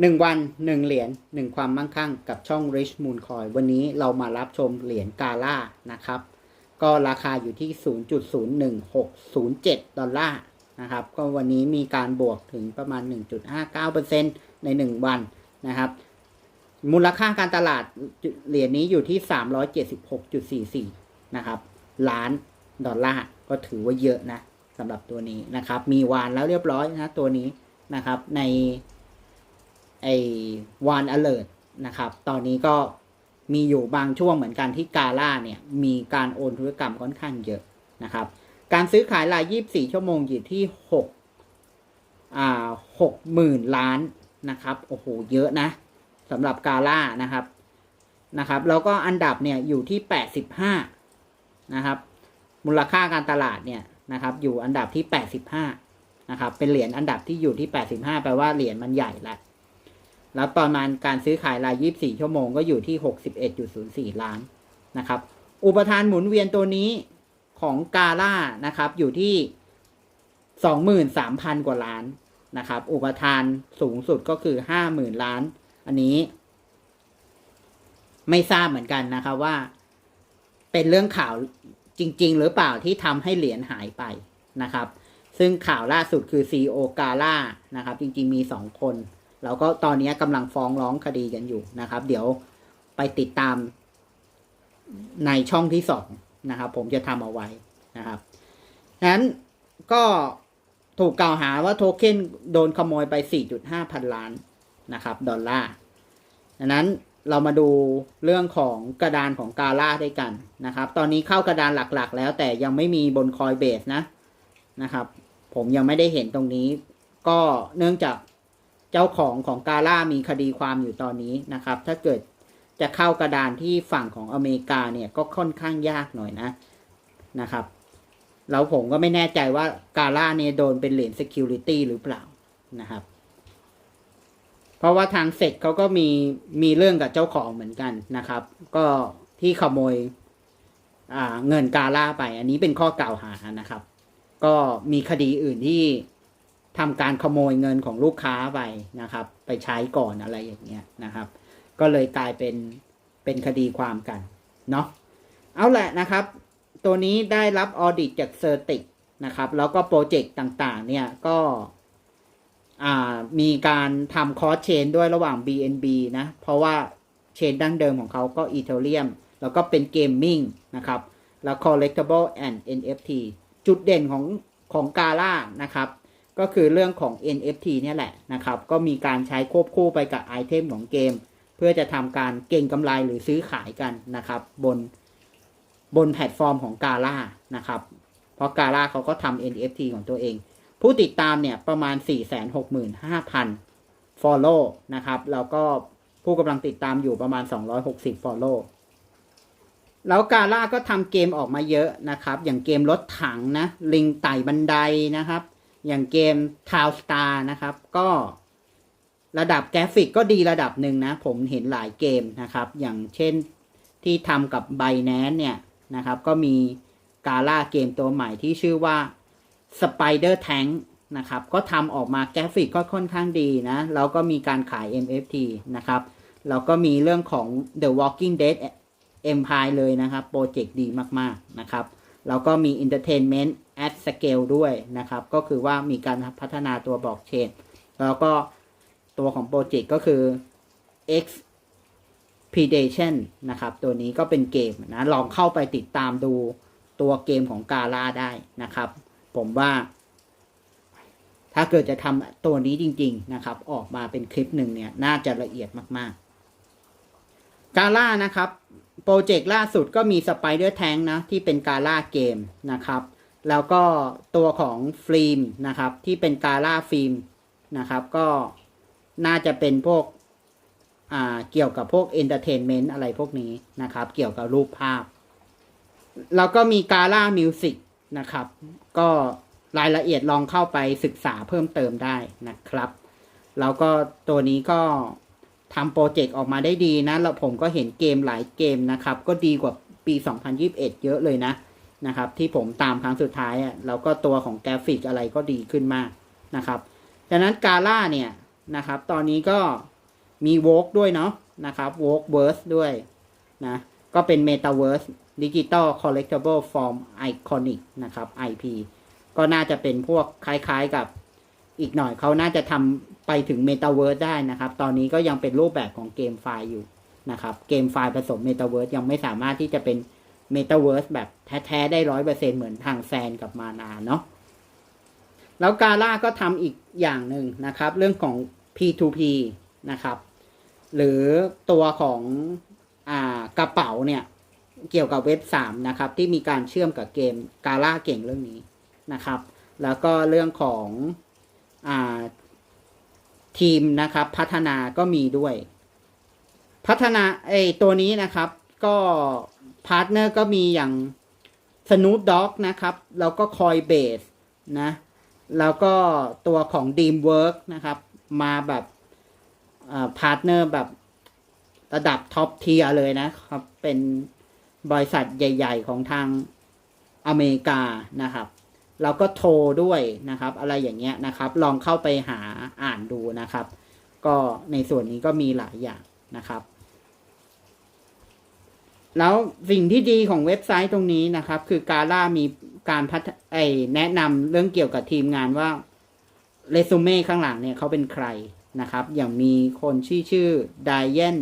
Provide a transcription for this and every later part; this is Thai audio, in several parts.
หนึ่งวันหนึ่งเหรียญหนึ่งความมั่งคั่งกับช่อง Rich Moon Coin วันนี้เรามารับชมเหรียญกาล่านะครับ ก็ราคาอยู่ที่ 0.01607 ดอลลาร์นะครับ ก็วันนี้มีการบวกถึงประมาณ 1.59%ใน 1 วันนะครับ มูลค่าการตลาดเหรียญนี้อยู่ที่ 376.44 นะครับ ล้านดอลลาร์ก็ถือว่าเยอะนะสำหรับตัวนี้นะครับ มีวานแล้วเรียบร้อยนะตัวนี้นะครับใน ไอวานอเล t นะครับ ตอนนี้ก็มีอยู่บางช่วงเหมือนกันที่กาล่าเนี่ย มีการโอนธุรกรรมค่อนข้างเยอะนะครับ การซื้อขายราย 24 ชั่วโมงอยู่ที่6อ่า60,000ล้านนะครับ โอ้โห เยอะนะสำหรับกาล่านะครับนะครับ แล้วก็อันดับเนี่ยอยู่ที่ 85 นะครับ มูลค่าการตลาดเนี่ยนะครับ อยู่อันดับที่ 85 นะครับ เป็นเหรียญอันดับที่อยู่ที่ 85 แปลว่าเหรียญมันใหญ่ละ แล้วประมาณการซื้อขายราย 24 ชั่วโมงก็อยู่ที่ 61.04 ล้านนะครับ อุปทานหมุนเวียนตัวนี้ของกาล่านะครับ อยู่ที่ 23,000 กว่าล้านนะครับ อุปทานสูงสุดก็คือ 50,000 ล้าน อันนี้ ไม่ทราบเหมือนกันนะครับว่า เป็นเรื่องข่าวจริง ๆ หรือเปล่าที่ทำให้เหรียญหายไปนะครับ ซึ่งข่าวล่าสุดคือ CEO กาล่านะครับ จริง ๆ มีสองคน แล้วก็ตอนนี้กำลังฟ้องร้องคดีกันอยู่นะครับ เดี๋ยวไปติดตามในช่องที่สองนะครับ ผมจะทำเอาไว้นะครับนั้นก็ถูกกล่าวหาว่าโทเค็นโดนขโมยไป 4.5 พันล้านนะครับ ดอลลาร์ดังนั้นเรามาดูเรื่องของกระดานของกาล่าด้วยกันนะครับ ตอนนี้เข้ากระดานหลักๆ แล้วแต่ยังไม่มีบนคอยเบสนะนะครับ ผมยังไม่ได้เห็นตรงนี้ ก็เนื่องจาก เจ้าของของกาล่ามีคดีความอยู่ตอนนี้นะครับ ถ้าเกิดจะเข้ากระดานที่ฝั่งของอเมริกาเนี่ยก็ค่อนข้างยากหน่อยนะนะครับแล้วผมก็ไม่แน่ใจว่ากาล่าเนี่ยโดนเป็นเหรียญ security หรือเปล่านะครับ เพราะว่าทางเสร็จเขาก็มีมีเรื่องกับเจ้าของเหมือนกันนะครับ ก็ที่ขโมยเงินกาล่าไป อันนี้เป็นข้อกล่าวหานะครับ ก็มีคดีอื่นที่ ทำการขโมยเงินของลูกค้าไปนะครับ ไปใช้ก่อนอะไรอย่างเงี้ยนะครับ ก็เลยกลายเป็นเป็นคดีความกันเนาะเอาแหละนะครับ ตัวนี้ได้รับออดิตจากเซอร์ติกนะครับ แล้วก็โปรเจกต์ต่างๆ เนี่ยก็มีการทำคอร์สเชนด้วยระหว่าง BNB นะ เพราะว่าเชนดั้งเดิมของเขาก็อีเทเรียมแล้วก็เป็นเกมมิ่งนะครับ แล้ว collectible and NFT จุดเด่นของของกาล่านะครับ ก็คือเรื่องของ NFT เนี่ยแหละนะครับ ก็มีการใช้ควบคู่ไปกับไอเทมของเกม เพื่อจะทำการเก่งกำไรหรือซื้อขายกันนะครับ บนบนแพลตฟอร์มของกาล่านะครับ เพราะกาล่าเขาก็ทำ NFT ของตัวเอง ผู้ติดตามเนี่ยประมาณ 465,000 follow นะครับแล้วก็ผู้กำลังติดตามอยู่ประมาณ 260 follow แล้วกาล่าก็ทำเกมออกมาเยอะนะครับ อย่างเกมรถถังนะ ลิงไต่บันไดนะครับ อย่างเกม t o w Star นะครับ ก็ระดับกราฟิกก็ดีระดับหนึ่งนะ ผมเห็นหลายเกมนะครับ อย่างเช่นที่ทำกับ b บ n a n c e เนี่ยนะครับ ก็มีกาล่าเกมตัวใหม่ที่ชื่อว่า Spider Tank นะครับ ก็ทำออกมากราฟิกก็ค่อนข้างดีนะ แล้วก็มีการขาย MFT นะครับแล้วก็มีเรื่องของ The Walking Dead Empire เลยนะครับ โปรเจกต์ดีมาก ๆ นะครับ แล้วก็มี Entertainment at Scale ด้วยนะครับ ก็คือว่ามีการพัฒนาตัวบล็อกเชนแล้วก็ตัวของโปรเจกต์ก็คือ X Predation นะครับ ตัวนี้ก็เป็นเกมนะ ลองเข้าไปติดตามดูตัวเกมของกาล่าได้นะครับ ผมว่า ถ้าเกิดจะทำตัวนี้จริง ๆ นะครับ ออกมาเป็นคลิปหนึ่งเนี่ย น่าจะละเอียดมาก ๆ กาล่านะครับ โปรเจกต์ล่าสุดก็มี Spider Tank นะ ที่เป็นกาล่าเกมนะครับ แล้วก็ตัวของฟิล์มนะครับ ที่เป็นกาล่าฟิล์มนะครับ ก็น่าจะเป็นพวกอ่าเกี่ยวกับพวกเอนเตอร์เทนเมนต์อะไรพวกนี้นะครับ เกี่ยวกับรูปภาพ แล้วก็มีกาล่ามิวสิกนะครับ ก็รายละเอียดลองเข้าไปศึกษาเพิ่มเติมได้นะครับ แล้วก็ตัวนี้ก็ ทำโปรเจกต์ออกมาได้ดีนะแล้วผมก็เห็นเกมหลายเกมนะครับ ก็ดีกว่าปี 2021 เยอะเลยนะนะครับ ที่ผมตามครั้งสุดท้ายอะแล้วก็ตัวของกราฟิกอะไรก็ดีขึ้นมากนะครับดังนั้นกาล่าเนี่ยนะครับ ตอนนี้ก็มีโวกด้วยเนาะนะครับโวกเวิร์สด้วยนะก็เป็น Metaverse Digital Collectible Form Iconic นะครับ IP ก็น่าจะเป็นพวกคล้ายๆกับอีกหน่อยเขาน่าจะทำ ไปถึง Metaverse ได้นะครับ ตอนนี้ก็ยังเป็นรูปแบบของเกมไฟล์อยู่นะครับ เกมไฟล์ผสม Metaverse ยังไม่สามารถที่จะเป็น Metaverse แบบแท้ ๆ ได้ร้อยเปอร์เซ็นเหมือนทางแซนกับมานาเนาะแล้วกาล่าก็ทำอีกอย่างหนึ่งนะครับ เรื่องของ P2P นะครับ หรือตัวของอ่ากระเป๋าเนี่ย เกี่ยวกับเว็บ 3 นะครับ ที่มีการเชื่อมกับเกมกาล่าเก่งเรื่องนี้นะครับ แล้วก็เรื่องของอ่า ทีมนะครับ พัฒนาก็มีด้วย พัฒนาไอตัวนี้นะครับ ก็พาร์ทเนอร์ก็มีอย่าง Snoop Dogg นะครับ แล้วก็ Coinbase นะ แล้วก็ตัวของ Dreamwork นะครับ มาแบบพาร์ทเนอร์แบบระดับท็อปเทียเลยนะครับ เป็นบริษัทใหญ่ ๆ ของทางอเมริกานะครับ แล้วก็โทรด้วยนะครับ อะไรอย่างเงี้ยนะครับ ลองเข้าไปหาอ่านดูนะครับ ก็ในส่วนนี้ก็มีหลายอย่างนะครับ แล้วสิ่งที่ดีของเว็บไซต์ตรงนี้นะครับ คือกาล่ามีการพัฒไอแนะนำเรื่องเกี่ยวกับทีมงานว่าเรซูเม่ข้างหลังเนี่ยเขาเป็นใครนะครับ อย่างมีคนชื่อชื่อไดเอน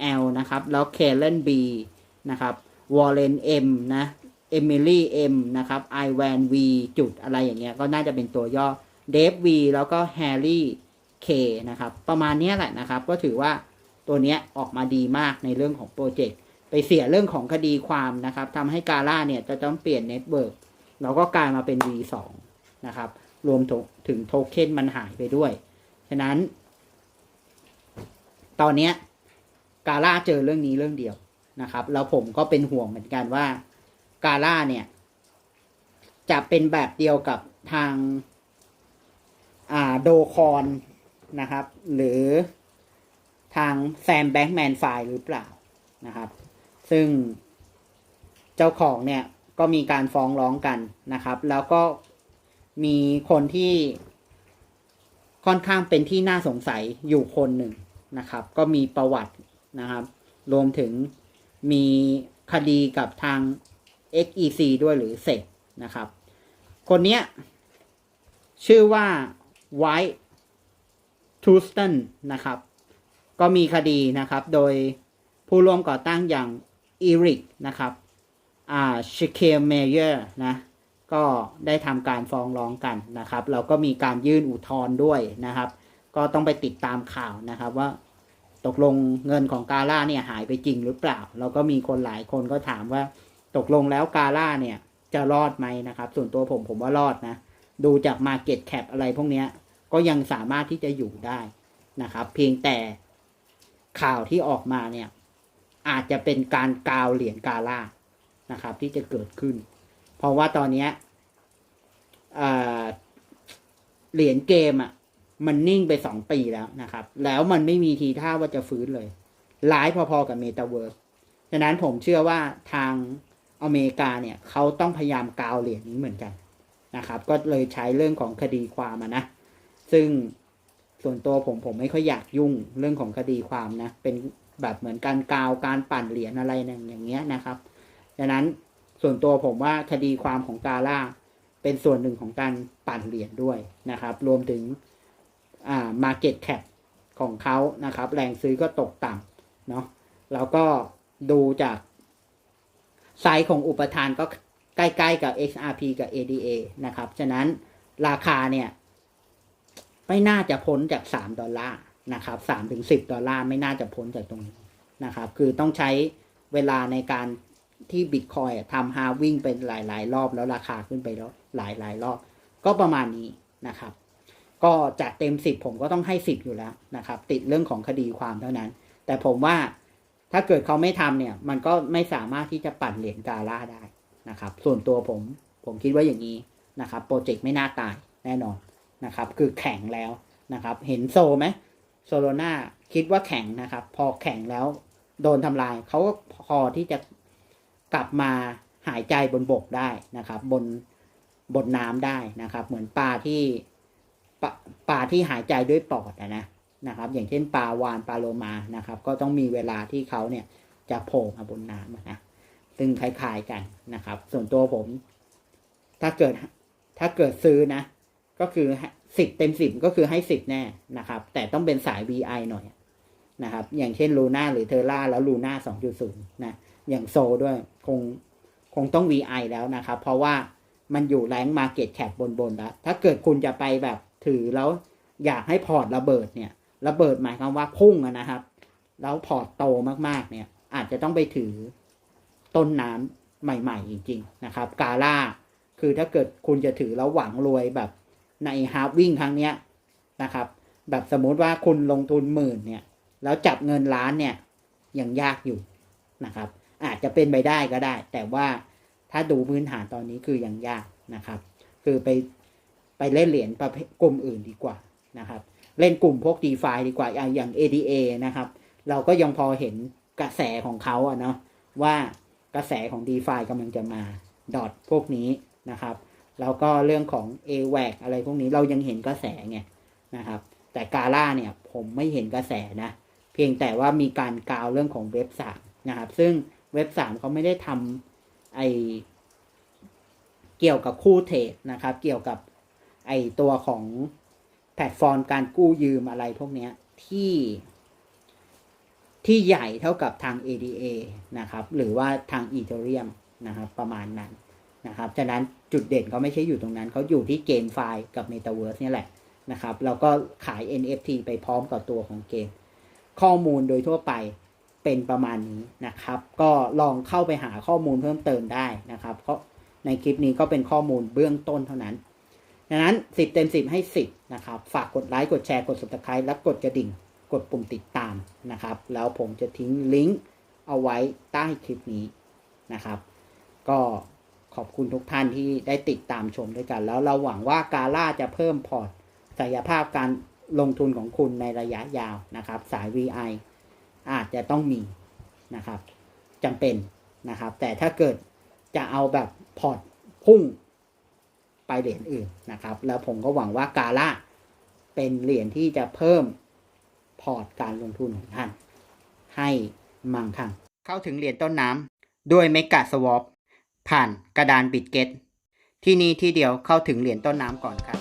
แอลนะครับ แล้วเคเลนบีนะครับวอลเลนเอ็มนะ เอมิลี่เอ็มนะครับไอแวนวีจุดอะไรอย่างเงี้ยก็น่าจะเป็นตัวย่อเดฟวีแล้วก็แฮร์รี่เคนะครับ ประมาณเนี้ยแหละนะครับ ก็ถือว่าตัวเนี้ยออกมาดีมากในเรื่องของโปรเจกต์ไปเสียเรื่องของคดีความนะครับทำให้กาล่าเนี่ยจะต้องเปลี่ยนเน็ตเวิร์กเราก็กลายมาเป็น V2 นะครับ รวมถึงโทเค็นมันหายไปด้วย ฉะนั้น ตอนเนี้ยกาล่าเจอเรื่องนี้เรื่องเดียวนะครับ แล้วผมก็เป็นห่วงเหมือนกันว่า กาล่าเนี่ย จะเป็นแบบเดียวกับทางอ่าโดคอนนะครับ หรือทางแซมแบงค์แมนไฟหรือเปล่านะครับ ซึ่งเจ้าของเนี่ยก็มีการฟ้องร้องกันนะครับ แล้วก็มีคนที่ค่อนข้างเป็นที่น่าสงสัยอยู่คนหนึ่งนะครับ ก็มีประวัตินะครับ รวมถึงมีคดีกับทาง XEC ด้วยหรือเซกนะครับ คนเนี้ย ชื่อว่า White t u s t o n นะครับ ก็มีคดีนะครับ โดยผู้ร่วมก่อตั้งอย่างอีริกนะครับอ่าชิเคเมเยอร์นะก็ได้ทำการฟ้องร้องกันนะครับแล้วก็มีการยื่นอุทธรณ์ด้วยนะครับ ก็ต้องไปติดตามข่าวนะครับว่าตกลงเงินของกาล่าเนี่ยหายไปจริงหรือเปล่าแล้วก็มีคนหลายคนก็ถามว่า ตกลงแล้วกาล่าเนี่ยจะรอดไหมนะครับ ส่วนตัวผมผมว่ารอดนะ ดูจาก Market Cap อะไรพวกนี้ก็ยังสามารถที่จะอยู่ได้นะครับ เพียงแต่ข่าวที่ออกมาเนี่ย อาจจะเป็นการกาวเหรียญกาล่านะครับ ที่จะเกิดขึ้น เพราะว่าตอนนี้เหรียญเกมอะมันนิ่งไปสองปีแล้วนะครับ แล้วมันไม่มีทีท่าว่าจะฟื้นเลย ร้ายพอๆกับเมตาเวิร์สฉะนั้นผมเชื่อว่าทาง อเมริกาเนี่ยเขาต้องพยายามกาวเหรียญนี้เหมือนกันนะครับ ก็เลยใช้เรื่องของคดีความนะ ซึ่งส่วนตัวผมผมไม่ค่อยอยากยุ่งเรื่องของคดีความนะ เป็นแบบเหมือนการกาวการปั่นเหรียญอะไรอย่างเงี้ยนะครับดังนั้นส่วนตัวผมว่าคดีความของกาล่าเป็นส่วนหนึ่งของการปั่นเหรียญด้วยนะครับ รวมถึงอ่า market cap ของเขานะครับ แรงซื้อก็ตกต่ำเนาะแล้วก็ดูจาก ไซส์ของอุปทานก็ใกล้ๆกับ XRP กับ ADA นะครับ ฉะนั้นราคาเนี่ย ไม่น่าจะพ้นจาก 3 ดอลลาร์นะครับ3ถึง10 ดอลลาร์ไม่น่าจะพ้นจากตรงนี้นะครับ คือต้องใช้เวลาในการที่บิตคอยทำฮาวิ่งเป็นหลายๆ รอบแล้วราคาขึ้นไปแล้วหลายๆ รอบ ก็ประมาณนี้นะครับ ก็จัดเต็มสิบผมก็ต้องให้สิบอยู่แล้วนะครับ ติดเรื่องของคดีความเท่านั้น แต่ผมว่า ถ้าเกิดเขาไม่ทำเนี่ย มันก็ไม่สามารถที่จะปั่นเหรียญกาล่าได้นะครับ ส่วนตัวผมผมคิดว่าอย่างนี้นะครับโปรเจกต์ไม่น่าตายแน่นอนนะครับ คือแข็งแล้วนะครับ เห็นโซไหมโซโลนาคิดว่าแข็งนะครับ พอแข็งแล้วโดนทำลายเขาก็พอที่จะกลับมาหายใจบนบกได้นะครับ บนบนน้ำได้นะครับ เหมือนปลาที่ปลาที่หายใจด้วยปอดนะ นะครับ อย่างเช่นปลาวานปลาโลมานะครับ ก็ต้องมีเวลาที่เขาเนี่ยจะโผล่มาบนน้ำนะซึ่งคล้ายๆกันนะครับ ส่วนตัวผม ถ้าเกิดถ้าเกิดซื้อนะ ก็คือสิบเต็มสิบก็คือให้สิบแน่นะครับ แต่ต้องเป็นสาย VI หน่อยนะครับ อย่างเช่นลูน่าหรือเทอร่าแล้วลูน่าสองจุดศูนย์นะ อย่างโซด้วยคงคงต้อง VI แล้วนะครับ เพราะว่ามันอยู่แรงมาเก็ตแคปบนๆแล้ว ถ้าเกิดคุณจะไปแบบถือแล้วอยากให้พอร์ตระเบิดเนี่ย ระเบิดหมายความว่าพุ่งนะครับ แล้วพอร์ตโตมากๆเนี่ย อาจจะต้องไปถือต้นน้ำใหม่ ๆ จริง ๆ นะครับ กาล่าคือถ้าเกิดคุณจะถือแล้วหวังรวยแบบในฮาร์วิ่งครั้งเนี้ยนะครับ แบบสมมุติว่าคุณลงทุนหมื่นเนี่ย แล้วจับเงินล้านเนี่ยยังยากอยู่นะครับ อาจจะเป็นไปได้ก็ได้ แต่ว่าถ้าดูพื้นฐานตอนนี้คือยังยากนะครับ คือไปไปเล่นเหรียญประเภทกลุ่มอื่นดีกว่านะครับ เล่นกลุ่มพวก d e f i ดีกว่าอย่างอย่าง ADA นะครับ เราก็ยังพอเห็นกระแสของเขาอะเนาะว่ากระแสของ d e f i กำลังจะมาดอทพวกนี้นะครับ แล้วก็เรื่องของ a w a c อะไรพวกนี้เรายังเห็นกระแสไงนะครับ แต่กาล่าเนี่ยผมไม่เห็นกระแสนะ เพียงแต่ว่ามีการกาวเรื่องของเว็บสามนะครับ ซึ่งเว็บสามเขาไม่ได้ทำไอเกี่ยวกับคู่เทรดนะครับ เกี่ยวกับไอตัวของ พลตฟอร์มการกู้ยืมอะไรพวกนี้ที่ที่ใหญ่เท่ากับทาง ADA นะครับ หรือว่าทาง Ethereum นะครับ ประมาณนั้นนะครับฉะนั้นจุดเด่นเขาไม่ใช่อยู่ตรงนั้น เขาอยู่ที่เกมไฟล์กับ Metaverse นี่แหละนะครับ แล้วก็ขาย NFT ไปพร้อมกับตัวของเกม ข้อมูลโดยทั่วไปเป็นประมาณนี้นะครับ ก็ลองเข้าไปหาข้อมูลเพิ่มเติมได้นะครับ เพราะในคลิปนี้ก็เป็นข้อมูลเบื้องต้นเท่านั้น ดังนั้น 10 เต็ม 10 ให้ 10 นะครับ ฝากกดไลค์ กดแชร์ กด subscribe และกดกระดิ่ง กดปุ่มติดตามนะครับ แล้วผมจะทิ้งลิงก์เอาไว้ใต้คลิปนี้นะครับ ก็ขอบคุณทุกท่านที่ได้ติดตามชมด้วยกัน แล้วเราหวังว่ากาล่าจะเพิ่มพอร์ตศักยภาพการลงทุนของคุณในระยะยาวนะครับ สาย VI อาจจะต้องมีนะครับจำเป็นนะครับ แต่ถ้าเกิดจะเอาแบบพอร์ตพุ่ง ไปเหรียญอื่นนะครับ แล้วผมก็หวังว่ากาล่าเป็นเหรียญที่จะเพิ่มพอร์ตการลงทุนของท่าน ให้มั่งคั่งเข้าถึงเหรียญต้นน้ำด้วยเมกะสวอปผ่านกระดานบิตเกตที่นี่ที่เดียวเข้าถึงเหรียญต้นน้ำก่อนครับ